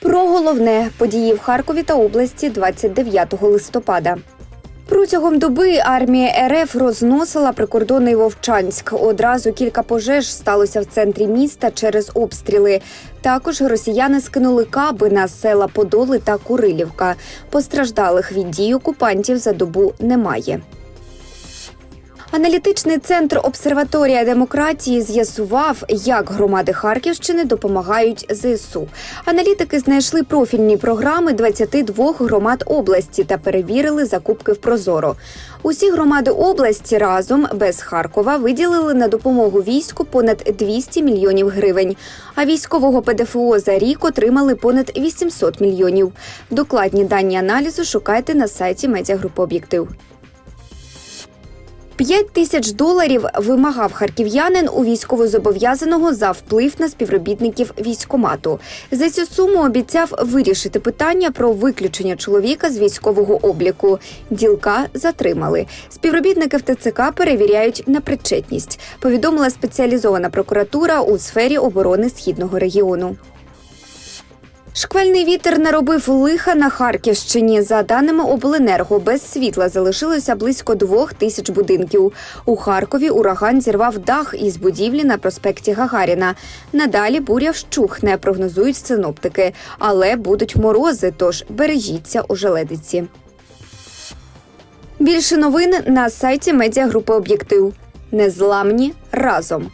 Про головне події в Харкові та області 29 листопада. Протягом доби армія РФ розносила прикордонний Вовчанськ. Одразу кілька пожеж сталося в центрі міста через обстріли. Також росіяни скинули каби на села Подоли та Курилівка. Постраждалих від дій окупантів за добу немає. Аналітичний центр обсерваторія демократії з'ясував, як громади Харківщини допомагають ЗСУ. Аналітики знайшли профільні програми 22 громад області та перевірили закупки в Прозоро. Усі громади області разом без Харкова виділили на допомогу війську понад 200 мільйонів гривень. А військового ПДФО за рік отримали понад 800 мільйонів. Докладні дані аналізу шукайте на сайті медіагрупи Об'єктив. П'ять тисяч доларів вимагав харків'янин у військовозобов'язаного за вплив на співробітників військомату. За цю суму обіцяв вирішити питання про виключення чоловіка з військового обліку. Ділка затримали. Співробітники в ТЦК перевіряють на причетність. Повідомила спеціалізована прокуратура у сфері оборони східного регіону. Шквальний вітер наробив лиха на Харківщині. За даними обленерго, без світла залишилося близько двох тисяч будинків. У Харкові ураган зірвав дах із будівлі на проспекті Гагаріна. Надалі буря вщухне, прогнозують синоптики, але будуть морози, тож бережіться у желедиці. Більше новин на сайті медіагрупи Об'єктив. Незламні разом.